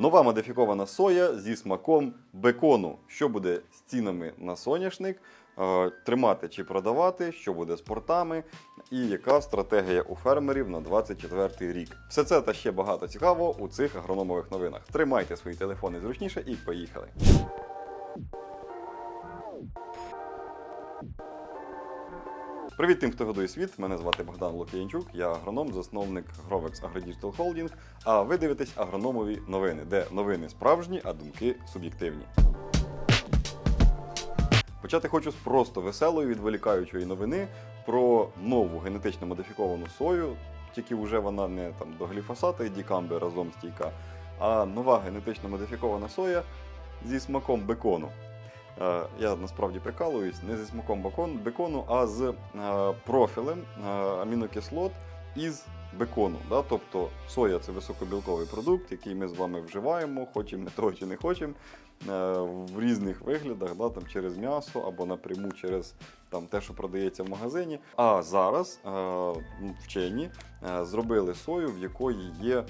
Нова модифікована соя зі смаком бекону. Що буде з цінами на соняшник, е, тримати чи продавати, що буде з портами, і яка стратегія у фермерів на 24 рік. Все це та ще багато цікавого у цих агрономових новинах. Тримайте свої телефони зручніше і поїхали. Привіт тим, хто годує світ. Мене звати Богдан Лук'янчук, я агроном, засновник Grovex AgriDigital Holding, А ви дивитесь агрономові новини, де новини справжні, а думки суб'єктивні. Почати хочу з просто веселої відволікаючої новини про нову генетично модифіковану сою, тільки вже вона не там до гліфосата і дікамби разом стійка, а нова генетично модифікована соя зі смаком бекону. Е, Я насправді прикалуюсь не зі смаком бекон- бекону, а з е, профілем е, амінокислот із бекону. Да? Тобто соя це високобілковий продукт, який ми з вами вживаємо, хочемо ми того чи не хочемо, в різних виглядах, да? там, через м'ясо або напряму через там, те, що продається в магазині. А зараз вчені зробили сою, в якої є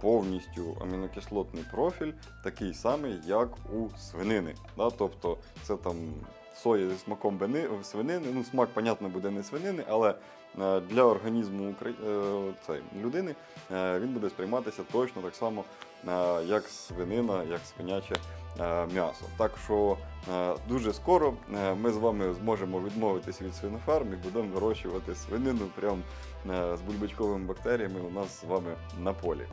повністю амінокислотний профіль, такий самий, як у свинини. Да? Тобто це там соя зі смаком свинини. Ну, смак, понятно, буде не свинини, але для організму е, людини е, він буде сприйматися точно так само, е, як свинина, як свиняче е, м'ясо. Так що е, дуже скоро е, ми з вами зможемо відмовитися від свинофарм і будемо вирощувати свинину прямо е, з бульбачковими бактеріями у нас з вами на полі.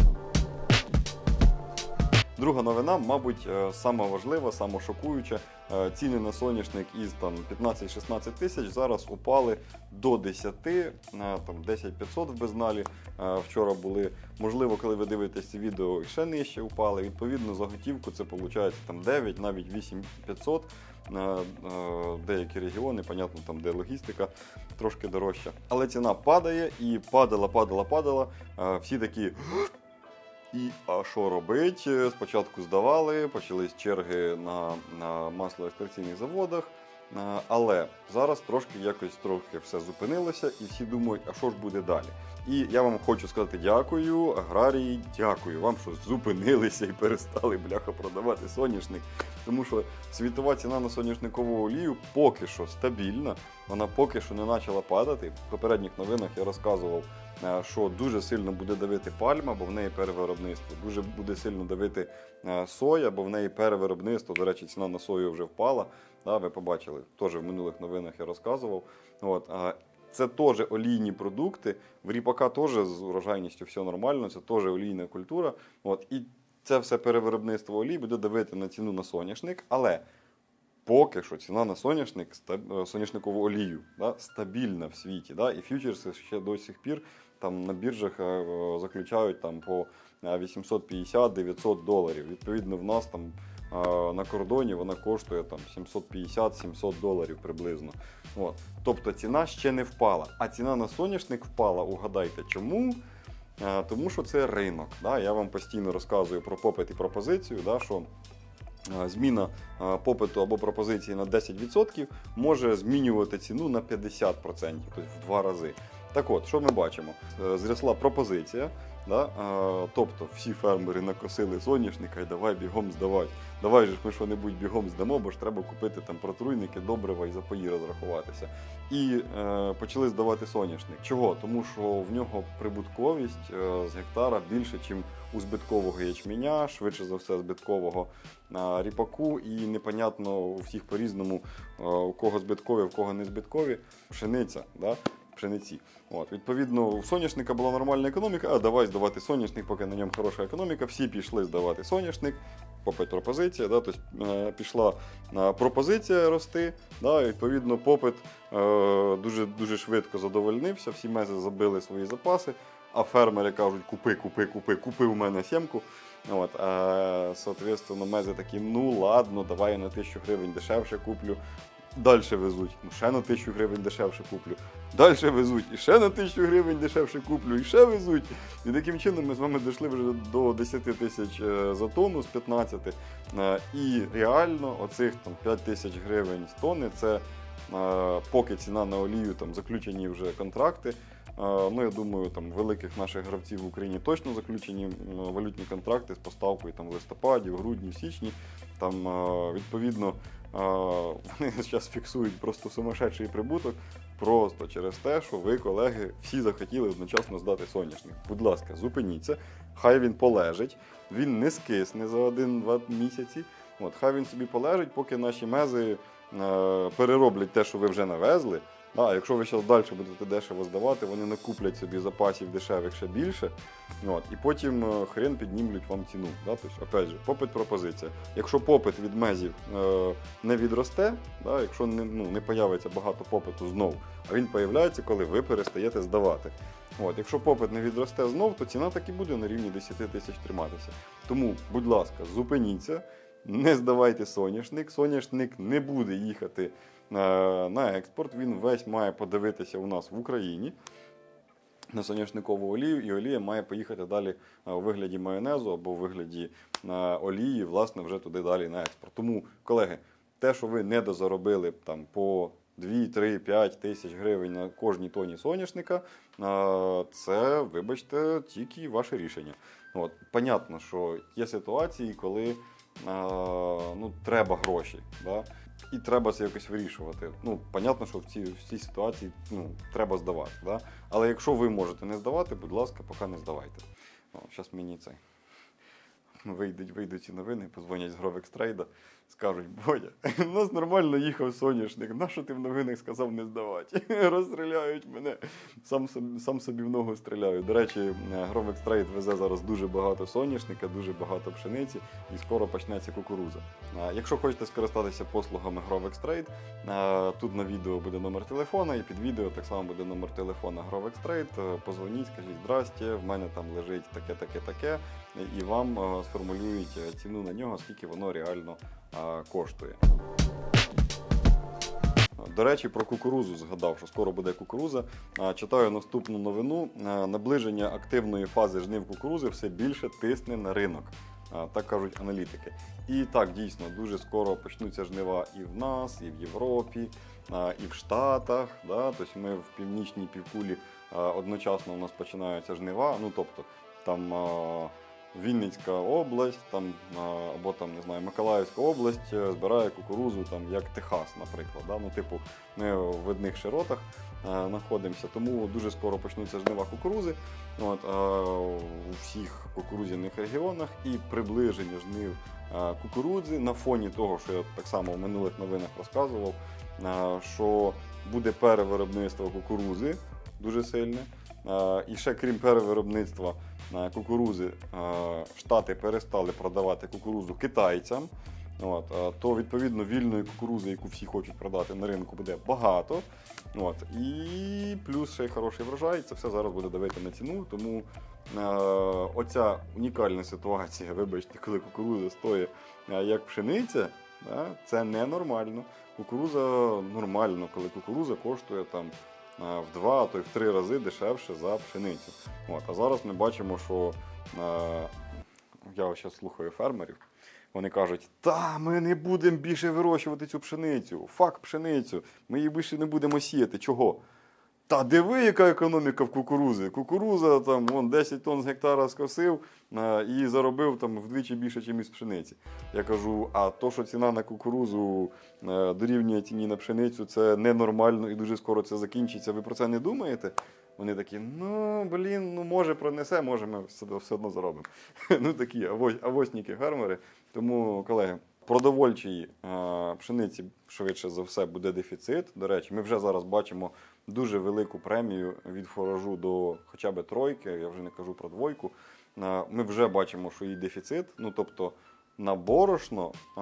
Друга новина, мабуть, е, сама важлива, сама шокуюча. Е, Ціни на соняшник із там 15-16 тисяч зараз упали до 10, е, там 10 500 в безналі. Вчора були, можливо, коли ви дивитесь відео, ще нижче упали. Відповідно, за готівку це виходить там 9, навіть 8 500. Е, е, Деякі регіони, понятно, там де логістика трошки дорожча. Але ціна падає і падала, падала, падала. Всі такі. І а що робить? Е, Спочатку здавали, почались черги на, на маслоекстракційних заводах. Е, Але зараз трошки якось трохи все зупинилося, і всі думають, а що ж буде далі? І я вам хочу сказати дякую, аграрії, дякую вам, що зупинилися і перестали бляха продавати соняшник. Тому що світова ціна на соняшникову олію поки що стабільна, вона поки що не почала падати. В попередніх новинах я розказував, що дуже сильно буде давити пальма, бо в неї перевиробництво. Дуже буде сильно давити е, соя, бо в неї перевиробництво. До речі, ціна на сою вже впала. Да, ви побачили, теж в минулих новинах я розказував. От, це теж олійні продукти. В ріпака теж з урожайністю все нормально, це теж олійна культура. От, і це все перевиробництво олій буде давити на ціну на соняшник, але поки що ціна на соняшник, е, соняшникову олію да, стабільна в світі. Да, і фьючерси ще до сих пір там на біржах е, е, заключають там по е, 850-900 доларів. Відповідно, в нас там е, на кордоні вона коштує там 750-700 доларів приблизно. От. Тобто ціна ще не впала. А ціна на соняшник впала. Угадайте, чому? Е, Тому що це ринок. Да? Я вам постійно розказую про попит і пропозицію, да, що е, зміна е, попиту або пропозиції на 10% може змінювати ціну на 50%, тобто в два рази. Так от, що ми бачимо? Е, Зросла пропозиція, да? е, тобто всі фермери накосили соняшника і давай бігом здавати. Давай же ми що-небудь бігом здамо, бо ж треба купити там протруйники, добрива і запої розрахуватися. І е, почали здавати соняшник. Чого? Тому що в нього прибутковість е, з гектара більше, ніж у збиткового ячменя, швидше за все, збиткового е, ріпаку, і непонятно у всіх по-різному, е, у кого збиткові, у кого не збиткові. Пшениця. Да? Пшениці. От, відповідно, у соняшника була нормальна економіка, а давай здавати соняшник, поки на ньому хороша економіка. Всі пішли здавати соняшник, попит пропозиція, да, тобто е, пішла е, пропозиція рости, да, відповідно, попит е, дуже, дуже швидко задовольнився, всі мези забили свої запаси, а фермери кажуть, купи, купи, купи, купи у мене сімку. От, а, соответственно, мези такі, ну ладно, давай я на тисячу гривень дешевше куплю. Далі везуть, ну ще на тисячу гривень дешевше куплю. Далі везуть, і ще на тисячу гривень дешевше куплю, і ще везуть. І таким чином ми з вами дійшли вже до 10 тисяч е, за тонну з 15. Е, І реально оцих там 5 тисяч гривень з тонни це е, поки ціна на олію, там заключені вже контракти. Ну, я думаю, там великих наших гравців в Україні точно заключені валютні контракти з поставкою там в листопаді, в грудні, в січні. Там відповідно вони зараз фіксують просто сумасшедший прибуток. Просто через те, що ви, колеги, всі захотіли одночасно здати соняшник. Будь ласка, зупиніться, хай він полежить, він не скисне за один-два місяці. От, хай він собі полежить, поки наші мези е, перероблять те, що ви вже навезли. Да, якщо ви зараз далі будете дешево здавати, вони накуплять собі запасів дешевих ще більше. От, і потім е, хрен піднімлють вам ціну. Да? Тобто, опять же, попит пропозиція. Якщо попит від мезів е, не відросте, да? якщо не, ну, не появиться багато попиту знов, а він появляється, коли ви перестаєте здавати. От, якщо попит не відросте знов, то ціна так і буде на рівні 10 тисяч триматися. Тому, будь ласка, зупиніться, не здавайте соняшник. Соняшник не буде їхати на експорт. Він весь має подивитися у нас в Україні на соняшникову олію, і олія має поїхати далі е, у вигляді майонезу або у вигляді е, олії, власне, вже туди далі на експорт. Тому, колеги, те, що ви не дозаробили там по 2, 3, 5 тисяч гривень на кожній тоні соняшника, е, це, вибачте, тільки ваше рішення. От, понятно, що є ситуації, коли ну, треба гроші. Да? І треба це якось вирішувати. Ну, понятно, що в цій, в цій ситуації ну, треба здавати. Да? Але якщо ви можете не здавати, будь ласка, поки не здавайте. Зараз мені це Вийдуть, вийдуть ці новини, позвонять з Гровекстрейда, скажуть, Бодя, у нас нормально їхав соняшник, нащо ти в новинах сказав не здавати? Розстріляють мене, сам собі, сам собі в ногу стріляю. До речі, Гровекстрейд везе зараз дуже багато соняшника, дуже багато пшениці і скоро почнеться кукуруза. Якщо хочете скористатися послугами а, тут на відео буде номер телефона, і під відео так само буде номер телефона Grovextrade. Е, Позвоніть, скажіть здрасте, в мене там лежить таке, таке, таке, і вам е, сформулюють е, ціну на нього, скільки воно реально коштує. До речі, про кукурузу згадав, що скоро буде кукуруза. Читаю наступну новину. Наближення активної фази жнив кукурузи все більше тисне на ринок. Так кажуть аналітики. І так, дійсно, дуже скоро почнуться жнива і в нас, і в Європі, і в Штатах. Да? Тобто ми в північній півкулі одночасно у нас починаються жнива. Ну тобто там Вінницька область, там або там не знаю, Миколаївська область е, збирає кукурузу, там як Техас, наприклад. Да? Ну, типу, ми в одних широтах е, знаходимося, тому дуже скоро почнуться жнива кукурузи. От, е, у всіх кукурудзяних регіонах і приближення жнив кукурудзи на фоні того, що я так само в минулих новинах розказував, що буде перевиробництво кукурузи дуже сильне. Е, І ще крім перевиробництва е, кукурузи, е, Штати перестали продавати кукурузу китайцям. От, то відповідно вільної кукурузи, яку всі хочуть продати на ринку, буде багато. От, і плюс ще й хороший врожай. Це все зараз буде давити на ціну. Тому е, оця унікальна ситуація, вибачте, коли кукуруза стоїть як пшениця, да, це ненормально. Кукуруза нормально, коли кукуруза коштує там в два, а то й в три рази дешевше за пшеницю. От, а зараз ми бачимо, що е, я зараз слухаю фермерів. Вони кажуть, та ми не будемо більше вирощувати цю пшеницю. Фак пшеницю. Ми її більше не будемо сіяти. Чого? Та диви, яка економіка в кукурузи. Кукуруза там вон, 10 тонн з гектара скосив а, і заробив там вдвічі більше, ніж із пшениці. Я кажу, а то, що ціна на кукурузу е, дорівнює ціні на пшеницю, це ненормально і дуже скоро це закінчиться. Ви про це не думаєте? Вони такі, ну блін, ну може пронесе, може ми все, все одно заробимо. ну такі авось, авосніки фермери. Тому, колеги, продовольчій е, пшениці швидше за все буде дефіцит. До речі, ми вже зараз бачимо дуже велику премію від фуражу до хоча б тройки, я вже не кажу про двойку. Е, ми вже бачимо, що її дефіцит. Ну тобто на борошно е,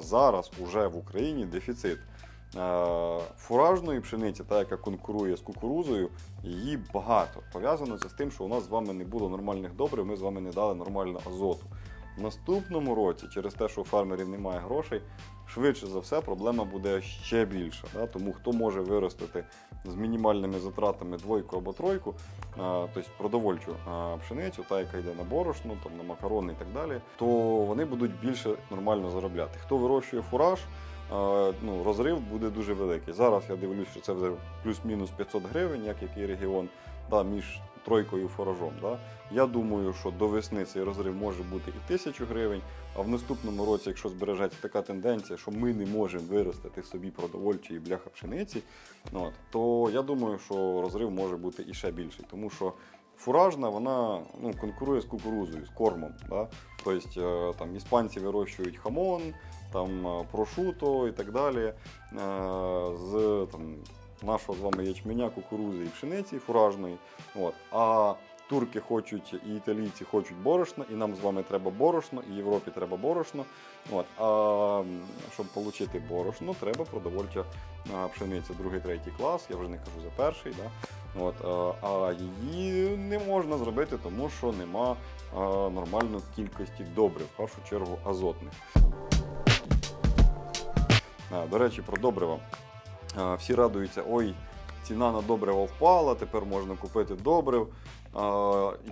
зараз уже в Україні дефіцит. Фуражної пшениці, та яка конкурує з кукурузою, її багато. Пов'язано це з тим, що у нас з вами не було нормальних добрив, ми з вами не дали нормально азоту. В наступному році, через те, що у фермерів немає грошей, швидше за все проблема буде ще більша. Да? Тому хто може виростити з мінімальними затратами двойку або тройку, а, тобто продовольчу а, пшеницю, та яка йде на борошно, там, на макарони і так далі, то вони будуть більше нормально заробляти. Хто вирощує фураж, а, ну, розрив буде дуже великий. Зараз я дивлюсь, що це вже плюс-мінус 500 гривень, як який регіон. да, між тройкою і фуражом. Да. Я думаю, що до весни цей розрив може бути і тисячу гривень, а в наступному році, якщо збережеться така тенденція, що ми не можемо виростити собі продовольчої бляха пшениці, от, то я думаю, що розрив може бути і ще більший, тому що фуражна вона ну, конкурує з кукурузою, з кормом. Да? Тобто е, там іспанці вирощують хамон, там е, прошуто і так далі. е, З там, нашого з вами ячменя, кукурузи і пшениці фуражної. От. А турки хочуть і італійці хочуть борошно, і нам з вами треба борошно, і Європі треба борошно. От. А щоб отримати борошно, треба продовольча пшениця, другий, третій клас, я вже не кажу за перший. Да? От, а, її не можна зробити, тому що нема нормальної кількості добрив, в першу чергу азотних. До речі, про добрива. Всі радуються, ой, ціна на добрива впала, тепер можна купити добрив.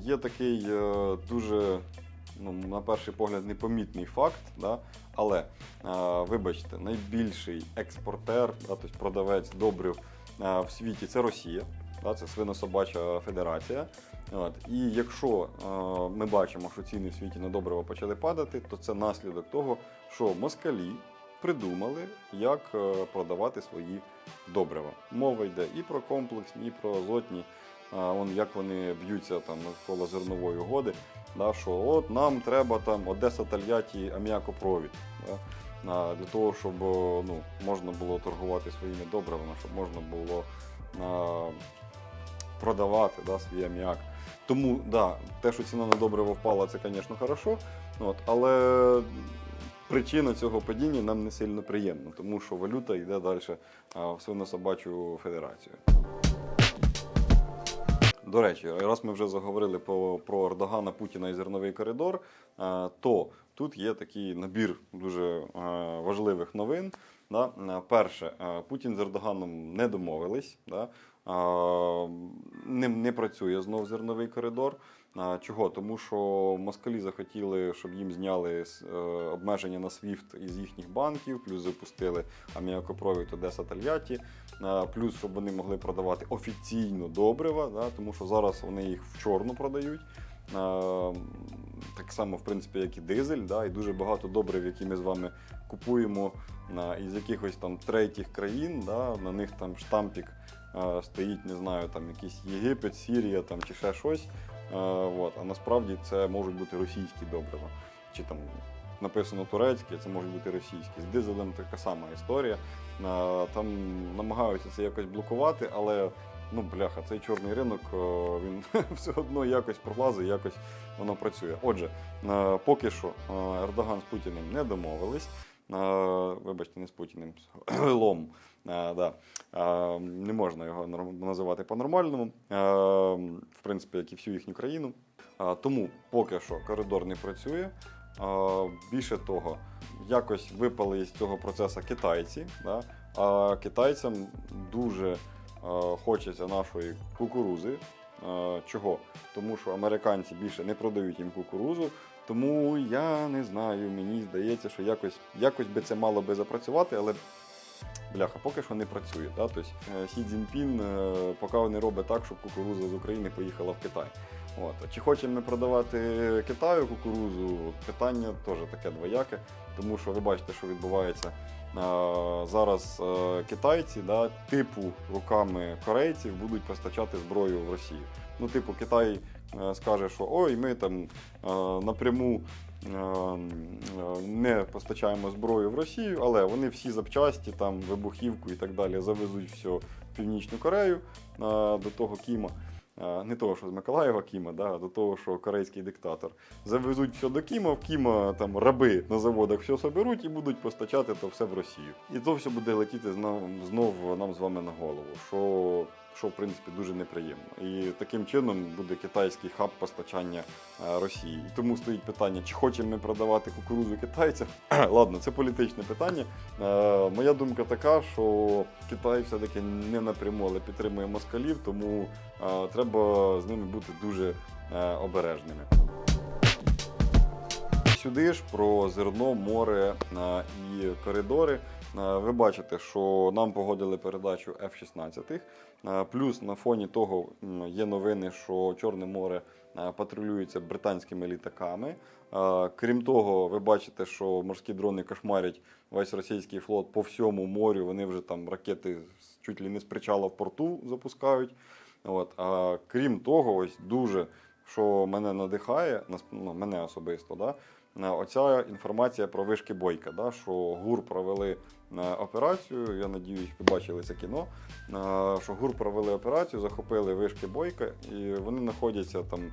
Є такий е, дуже, ну, на перший погляд, непомітний факт, да? але вибачте, найбільший експортер, да, тобто продавець добрив в світі це Росія. Да, це свинособача федерація. От. І якщо ми бачимо, що ціни в світі на добрива почали падати, то це наслідок того, що москалі придумали, як е, продавати свої добрива. Мова йде і про комплексні, і про азотні. А, вон, як вони б'ються там навколо зернової угоди, да, що от нам треба там Одеса Тольятті аміакопровід. Да, для того, щоб ну, можна було торгувати своїми добривами, щоб можна було а, продавати да, свій аміак. Тому да, те, що ціна на добриво впала, це, звісно, хорошо. От, але причина цього падіння нам не сильно приємна, тому що валюта йде далі в свинособачу федерацію. До речі, раз ми вже заговорили про, про Ердогана, Путіна і зерновий коридор, то тут є такий набір дуже важливих новин. Да? Перше, Путін з Ердоганом не домовились. Да? Не, не працює знов зерновий коридор. Чого? Тому що москалі захотіли, щоб їм зняли е, обмеження на SWIFT із їхніх банків, плюс запустили аміакопровід Одеса Тольятті, плюс щоб вони могли продавати офіційно добрива, да, тому що зараз вони їх в чорну продають. Так само, в принципі, як і дизель, да, і дуже багато добрив, які ми з вами купуємо із якихось там третіх країн, да, на них там штампік стоїть, не знаю, там якийсь Єгипет, Сірія там, чи ще щось. От, а насправді це можуть бути російські добрива. Чи там написано турецьке, це можуть бути російські. З дизелем така сама історія. Там намагаються це якось блокувати, але ну бляха, цей чорний ринок він все одно якось пролазить, якось воно працює. Отже, поки що Ердоган з Путіним не домовились. Вибачте, не з Путіним, з Лом. Е, да. Е, Не можна його називати по-нормальному, е, в принципі, як і всю їхню країну. Тому поки що коридор не працює. Більше того, якось випали із цього процесу китайці. Да? А китайцям дуже хочеться нашої кукурузи. Чого? Тому що американці більше не продають їм кукурузу. Тому я не знаю, мені здається, що якось, якось би це мало би запрацювати, але бляха, поки що не працює. Да? Тобто е, Сі Цзіньпін е, поки не робить так, щоб кукуруза з України поїхала в Китай. От. Чи хочемо ми продавати Китаю кукурузу? Питання теж таке двояке, тому що ви бачите, що відбувається. Зараз е, китайці да, типу руками корейців будуть постачати зброю в Росію. Ну, типу, Китай скаже, що ой, ми там е, напряму е, е, не постачаємо зброю в Росію, але вони всі запчасті, там вибухівку і так далі завезуть все в Північну Корею е, до того Кіма. Е, Не того, що з Миколаєва Кіма, да, до того, що корейський диктатор. Завезуть все до Кіма, в Кіма там раби на заводах все соберуть і будуть постачати то все в Росію. І то все буде летіти знов, знов нам з вами на голову, що, що в принципі дуже неприємно. І таким чином буде китайський хаб постачання е, Росії. І тому стоїть питання, чи хочемо ми продавати кукурудзу китайцям. Ладно, це політичне питання. Е, Моя думка така, що Китай все-таки не напряму, але підтримує москалів, тому е, треба з ними бути дуже обережними. Сюди ж про зерно, море і коридори. Ви бачите, що нам погодили передачу F-16. Е, Плюс на фоні того є новини, що Чорне море е, патрулюється британськими літаками. Е, Крім того, ви бачите, що морські дрони кошмарять весь російський флот по всьому морю. Вони вже там ракети чуть ли не з причала в порту запускають. От. А крім того, ось дуже що мене надихає, ну, мене особисто, да, оця інформація про вишки Бойка, да, що ГУР провели е, операцію. Я надіюсь, ви бачили це кіно. е, Що ГУР провели операцію, захопили вишки Бойка, і вони знаходяться там е,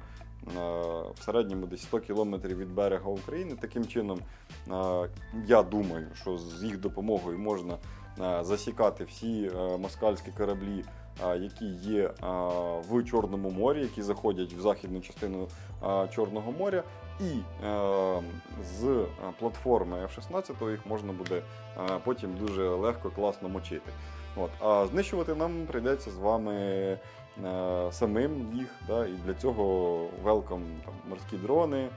в середньому десь 100 кілометрів від берега України. Таким чином, е, я думаю, що з їх допомогою можна е, засікати всі е, москальські кораблі, е, які є в Чорному морі, які заходять в західну частину Чорного моря. І е, з е, платформи F-16 їх можна буде е, потім дуже легко, класно мочити. От. А знищувати нам прийдеться з вами самим їх. Да? І для цього велком морські дрони,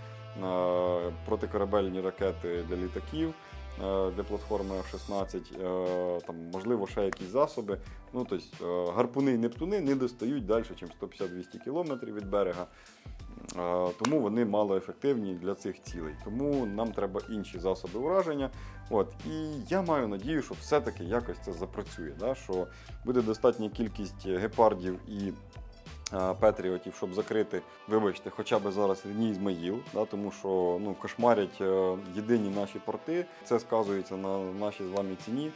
протикорабельні ракети для літаків. Е, Для платформи F-16, е, там, можливо, ще якісь засоби. Ну, тобто, гарпуни і нептуни не достають далі, ніж 150-200 км від берега. Тому вони малоефективні для цих цілей. Тому нам треба інші засоби ураження. От. І я маю надію, що все-таки якось це запрацює. Да? Що буде достатня кількість гепардів і петріотів, щоб закрити, вибачте, хоча б зараз Рені Ізмаїл, да? тому що ну, кошмарять е, єдині наші порти. Це сказується на нашій з вами ціні. е,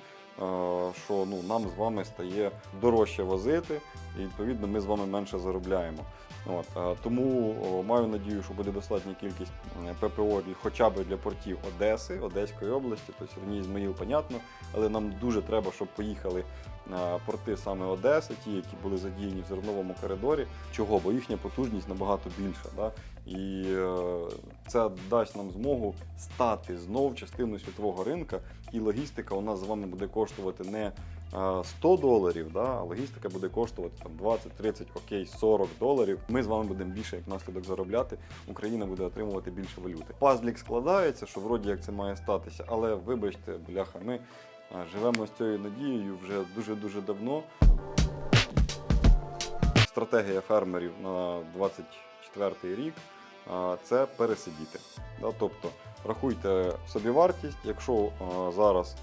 Що ну, нам з вами стає дорожче возити, і відповідно ми з вами менше заробляємо. От, е, тому маю надію, що буде достатня кількість ППО хоча б для портів Одеси, Одеської області, тобто Ізмаїл, понятно, але нам дуже треба, щоб поїхали е, порти саме Одеси, ті, які були задіяні в зерновому коридорі. Чого? Бо їхня потужність набагато більша. Да? І е, це дасть нам змогу стати знов частиною світового ринка, і логістика у нас з вами буде коштувати не е, 100 доларів, да? а логістика буде коштувати там 20, 30, окей, 40 доларів. Ми з вами будемо більше як наслідок заробляти. Україна буде отримувати більше валюти. Пазлік складається, що вроді як це має статися, але вибачте, бляха, ми е, живемо з цією надією вже дуже дуже давно. Стратегія фермерів на 24 рік це пересидіти. Тобто рахуйте собівартість, якщо зараз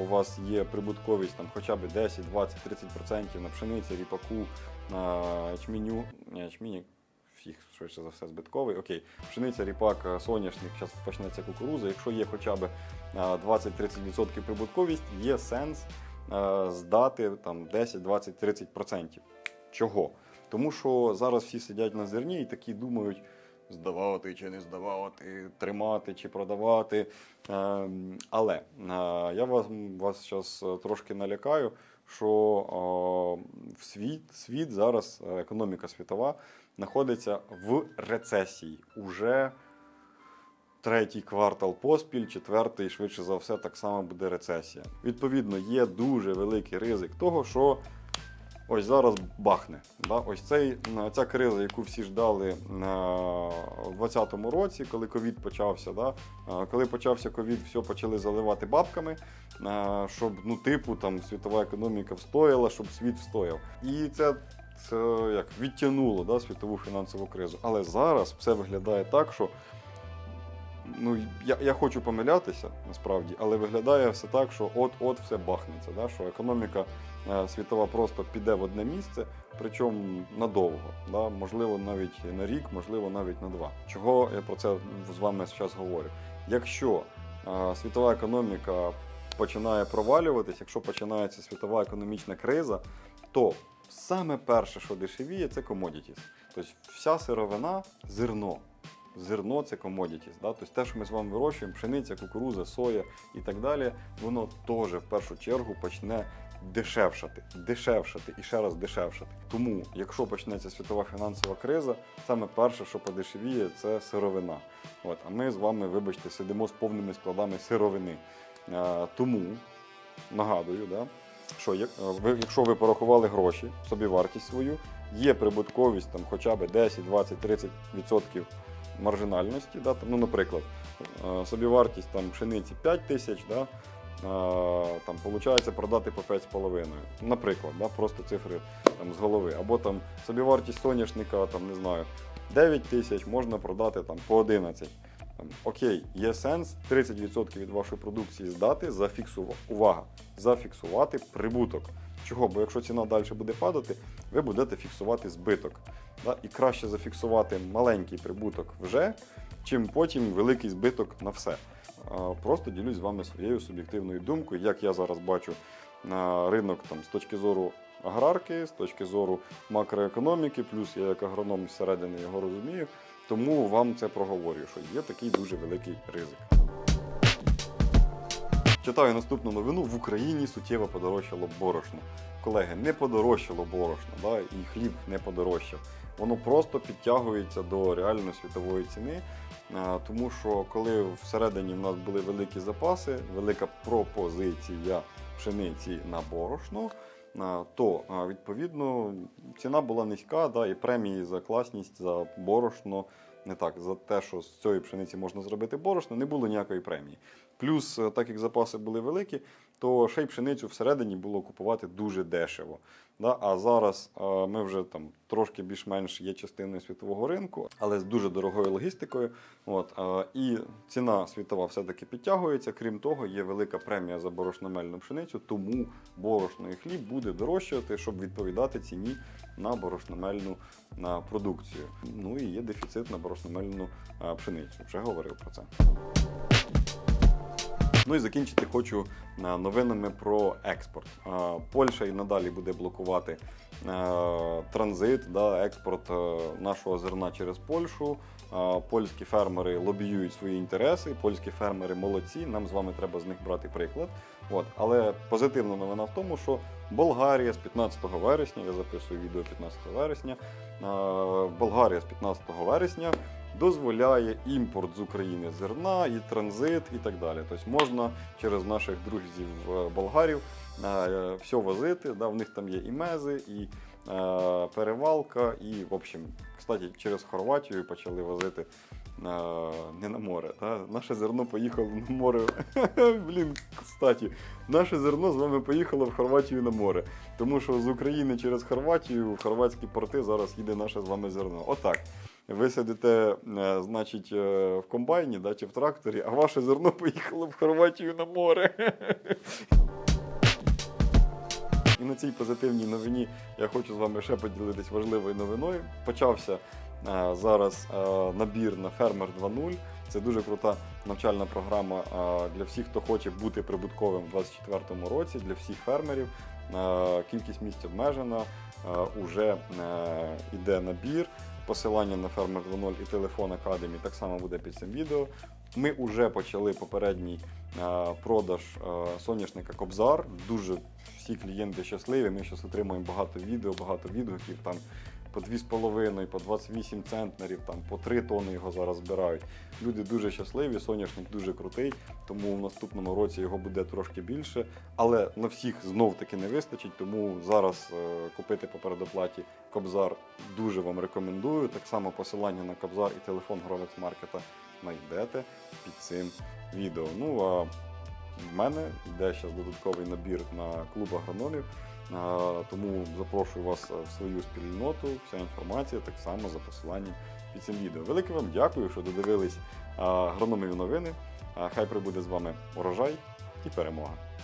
у вас є прибутковість там, хоча б 10, 20, 30% на пшениці, ріпаку, на ячменю, ячмінь, їх швидше за все збитковий. Окей, пшениця, ріпак, соняшник, зараз почнеться кукуруза. Якщо є хоча б 20-30% прибутковість, є сенс здати там 10, 20, 30%. Чого? Тому що зараз всі сидять на зерні і такі думають, здавати чи не здавати, тримати чи продавати. Ем, Але е, я вас, вас зараз трошки налякаю, що е, в світ, світ зараз, е, економіка світова, знаходиться в рецесії. Уже третій квартал поспіль, четвертий, швидше за все, так само буде рецесія. Відповідно, є дуже великий ризик того, що ось зараз бахне. Да? Ось цей, ця криза, яку всі ждали на- в 2020 році, коли ковід почався. Да? Коли почався ковід, все почали заливати бабками, щоб ну, типу, там, світова економіка встояла, щоб світ встояв. І це. Це як відтягнуло да, світову фінансову кризу. Але зараз все виглядає так, що ну, я, я хочу помилятися насправді, але виглядає все так, що от-от все бахнеться. Да? Що економіка е, світова просто піде в одне місце, причому надовго. Да? Можливо, навіть на рік, можливо, навіть на два. Чого я про це з вами зараз говорю? Якщо е, світова економіка починає провалюватись, якщо починається світова економічна криза, то саме перше, що дешевіє, це commodities. Тобто вся сировина зерно. Зерно це commodities, да? тобто те, що ми з вами вирощуємо, пшениця, кукуруза, соя і так далі, воно теж в першу чергу почне дешевшати, дешевшати і ще раз дешевшати. Тому, якщо почнеться світова фінансова криза, саме перше, що подешевіє, це сировина. От, а ми з вами, вибачте, сидимо з повними складами сировини. Е, тому нагадую, да, що як- е, ви, якщо ви порахували гроші, собівартість свою, є прибутковість там, хоча б 10, 20, 30% маржинальності. Да, там, ну, наприклад, е, собівартість там, пшениці 5 тисяч, да, там виходить продати по 5,5. Наприклад, да, просто цифри там, з голови. Або там собівартість соняшника, там, не знаю, 9 тисяч можна продати там, по 11. Там, окей, є сенс 30% від вашої продукції здати, зафіксувати, увага, зафіксувати прибуток. Чого? Бо якщо ціна далі буде падати, ви будете фіксувати збиток. Да? І краще зафіксувати маленький прибуток вже, чим потім великий збиток на все. Просто ділюсь з вами своєю суб'єктивною думкою, як я зараз бачу на ринок там, з точки зору аграрки, з точки зору макроекономіки, плюс я як агроном зсередини його розумію. Тому вам це проговорюю, що є такий дуже великий ризик. Читаю наступну новину. В Україні суттєво подорожчало борошно. Колеги, не подорожчало борошно, да, і хліб не подорожчав. Воно просто підтягується до реально світової ціни. Тому що коли всередині в нас були великі запаси, велика пропозиція пшениці на борошно, то відповідно ціна була низька, да, і премії за класність, за борошно, не так, за те, що з цієї пшениці можна зробити борошно, не було ніякої премії. Плюс, е, так як запаси були великі, то ще й пшеницю всередині було купувати дуже дешево. Да? А зараз е, ми вже там трошки більш-менш є частиною світового ринку, але з дуже дорогою логістикою. От, е, і ціна світова все-таки підтягується. Крім того, є велика премія за борошномельну пшеницю, тому борошно і хліб буде дорожчати, щоб відповідати ціні на борошномельну продукцію. Ну і є дефіцит на борошномельну е, пшеницю. Вже говорив про це. Ну і закінчити хочу е, новинами про експорт. Е, Польща і надалі буде блокувати е, транзит, да, експорт нашого зерна через Польщу. Польські фермери лобіюють свої інтереси, польські фермери молодці. Нам з вами треба з них брати приклад. От. Але позитивна новина в тому, що Болгарія з 15 вересня, я записую відео 15 вересня. Болгарія з 15 вересня дозволяє імпорт з України зерна і транзит і так далі. Тобто можна через наших друзів е, болгарів е, все возити. Да, в них там є і мези, і е, перевалка, і, в общем, кстати, через Хорватію почали возити. Не на море, да? наше зерно поїхало на море. Блін, кстати, наше зерно з вами поїхало в Хорватію на море. Тому що з України через Хорватію в хорватські порти зараз їде наше з вами зерно. Отак. Ви сидите, е, значить, е, в комбайні да, чи в тракторі, а ваше зерно поїхало в Хорватію на море. І на цій позитивній новині я хочу з вами ще поділитись важливою новиною. Почався е, зараз набір на Фермер 2.0. Це дуже крута навчальна програма для всіх, хто хоче бути прибутковим у 2024 році, для всіх фермерів. Кількість місць обмежена, уже йде набір. Посилання на Фермер 2.0 і телефон Академі так само буде під цим відео. Ми вже почали попередній е, продаж е, соняшника Кобзар. Дуже всі клієнти щасливі. Ми зараз отримуємо багато відео, багато відгуків. Там по 2,5, по 28 центнерів, там по 3 тони його зараз збирають. Люди дуже щасливі, соняшник дуже крутий, тому в наступному році його буде трошки більше. Але на всіх знов таки не вистачить, тому зараз е, купити по передоплаті Кобзар дуже вам рекомендую. Так само посилання на Кобзар і телефон Гровекс Маркета знайдете під цим відео. Ну а в мене йде зараз додатковий набір на клуб агрономів. Тому запрошую вас в свою спільноту. Вся інформація так само за посиланням під цим відео. Велике вам дякую, що додивились агрономію новини. Хай прибуде з вами урожай і перемога.